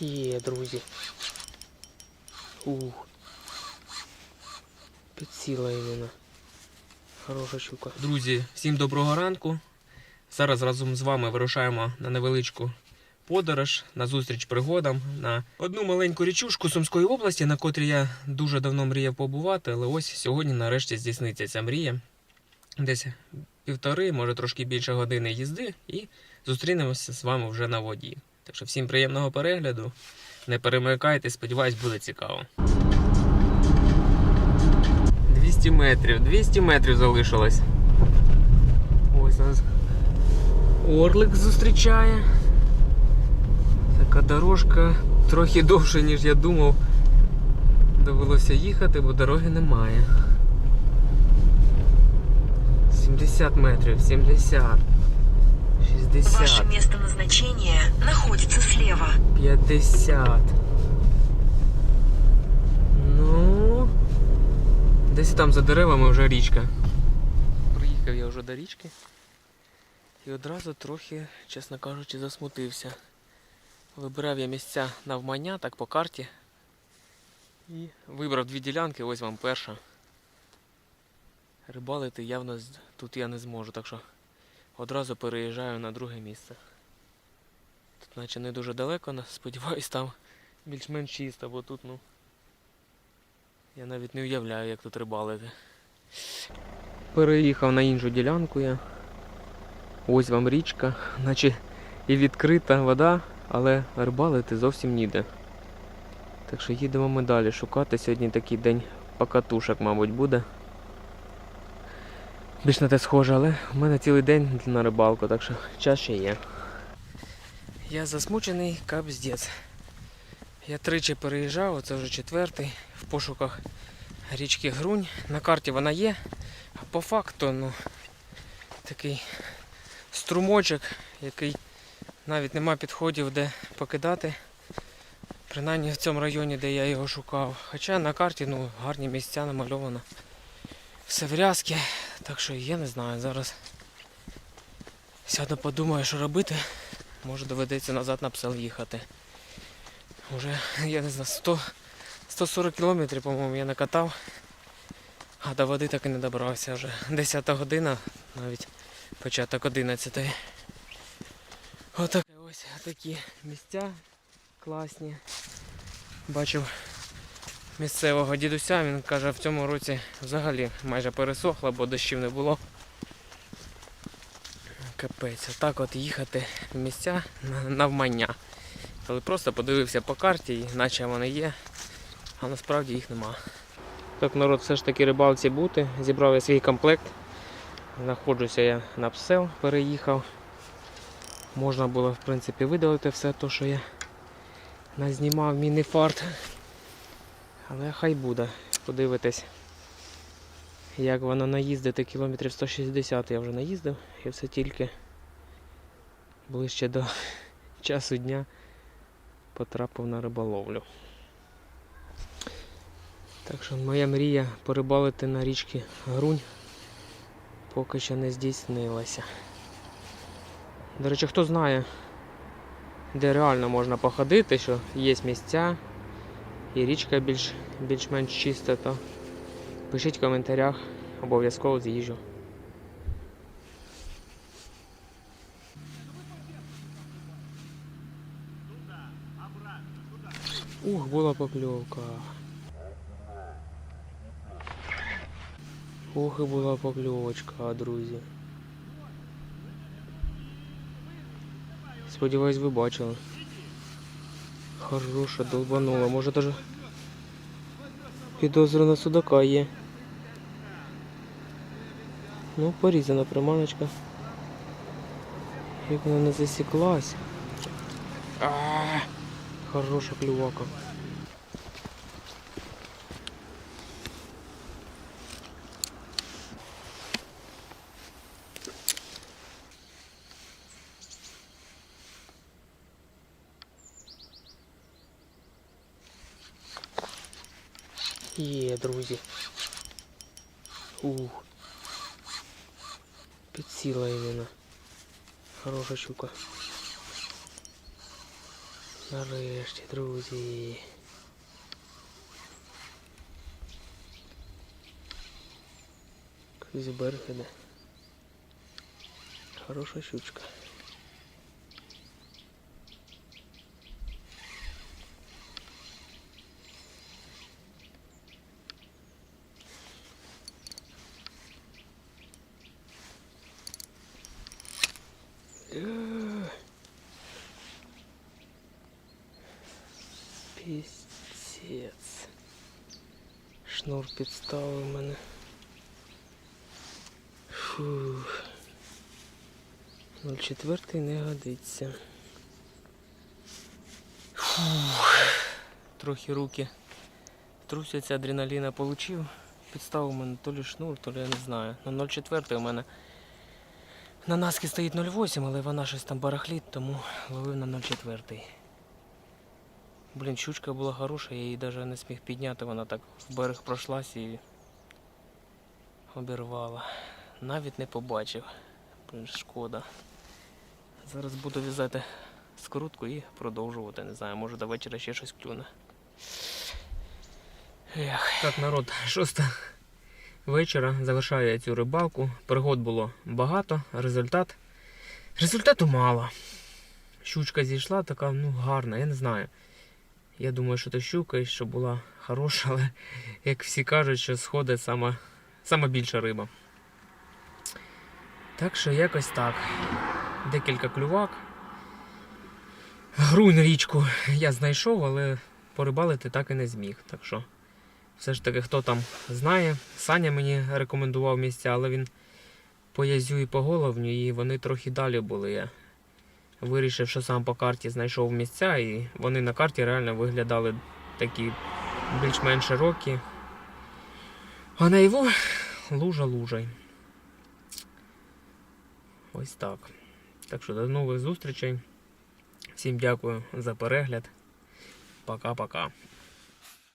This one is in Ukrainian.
Є, друзі. Ух. Підсіла іменно. Хороша щука. Друзі, всім доброго ранку. Зараз разом з вами вирушаємо на невеличку подорож, на зустріч пригодам, на одну маленьку річушку Сумської області, на котрій я дуже давно мріяв побувати, але ось сьогодні нарешті здійсниться ця мрія. Десь півтори, може трошки більше години їзди, і зустрінемося з вами вже на воді. Так що всім приємного перегляду. Не перемикайте, сподіваюсь, буде цікаво. 200 метрів, 200 метрів залишилось. Ось нас Орлик зустрічає. Така дорожка трохи довше, ніж я думав. Довелося їхати, бо дороги немає. 70 метрів, 70. 60. Ваше место назначения находится слева. 50. Ну. Десь там за деревами вже річка. Приїхав я вже до річки. І одразу трохи, чесно кажучи, засмутився. Вибирав я місця навмання, так по карті. І вибрав дві ділянки, ось вам перша. Рибалити явно тут я не зможу, так що одразу переїжджаю на друге місце. Тут наче не дуже далеко, сподіваюсь, там більш-менш чисто, бо тут, ну. Я навіть не уявляю, як тут рибалити. Переїхав на іншу ділянку я. Ось вам річка, наче і відкрита вода, але рибалити зовсім ніде. Так що їдемо ми далі шукати. Сьогодні такий день покатушок, мабуть, буде. Більш на те схоже, але в мене цілий день на рибалку, так що час ще є. Я засмучений капздець. Я тричі переїжджав, це вже четвертий, в пошуках річки Грунь. На карті вона є, а по факту, ну, такий струмочок, який навіть нема підходів, де покидати. Принаймні в цьому районі, де я його шукав. Хоча на карті ну, гарні місця намальовано. Все в рязки, так що я не знаю. Зараз сяду подумаю, що робити. Може доведеться назад на псел їхати. Уже, я не знаю, 100, 140 кілометрів, по-моєму, я накатав. А до води так і не добрався вже. 10 година, навіть початок 11. Отак ось такі місця класні. Бачив місцевого дідуся, він каже, в цьому році взагалі майже пересохло, бо дощів не було. Капець, отак от їхати в місця навмання. Коли просто подивився по карті, і наче вони є, а насправді їх нема. Так, народ, все ж таки рибалці бути. Зібрав я свій комплект. Знаходжуся я на псел, переїхав. Можна було, в принципі, видалити все те, що я назнімав міні-фарт. Але хай буде. Подивитись, як воно наїздити кілометрів 160 я вже наїздив і все тільки ближче до часу дня потрапив на риболовлю. Так що моя мрія порибалити на річці Грунь поки що не здійснилася. До речі, хто знає, де реально можна походити, що є місця і річка більш, більш-менш чиста, то пишіть в коментарях, обов'язково з'їжджу. Ух, була покльовка. Ох і була покльовочка, друзі. Сподіваюсь, ви бачили. Хороша долбанула. Може даже підозра судака є. Ну, порізана приманочка. Як вона не засіклась. А, хороша клювака. Є, друзі. Ух. Підсіла іменно. Хороша щука. Нарешті, друзі. Крізь берег іде. Хороша щучка. Пістець. Шнур підставив мене. Фух. 04 не годиться. Фух. Трохи руки трусяться, адреналіна получив. Підставив мене то лі шнур, то лі я не знаю. На 04 у мене на наски стоїть 0,8, але вона щось там барахліт, тому ловив на 0,4. Блін, щучка була хороша, я її навіть не зміг підняти, вона так в берег пройшлась і обірвала. Навіть не побачив. Блін, шкода. Зараз буду в'язати скрутку і продовжувати. Не знаю, може до вечора ще щось клюне. Ех. Так, народ, шоста вечора завершаю я цю рибалку. Пригод було багато, результат. Результату мало. Щучка зійшла, така ну гарна, я не знаю. Я думаю, що то щука і що була хороша, але як всі кажуть, що сходить сама, сама більша риба. Так що якось так. Декілька клювак. Грунь річку я знайшов, але порибалити так і не зміг. Так що все ж таки, хто там знає, Саня мені рекомендував місця, але він по язю і по головню, і вони трохи далі були. Я вирішив, що сам по карті знайшов місця, і вони на карті реально виглядали такі більш-менш широкі. А на його лужа лужай. Ось так. Так що до нових зустрічей. Всім дякую за перегляд. Пока-пока.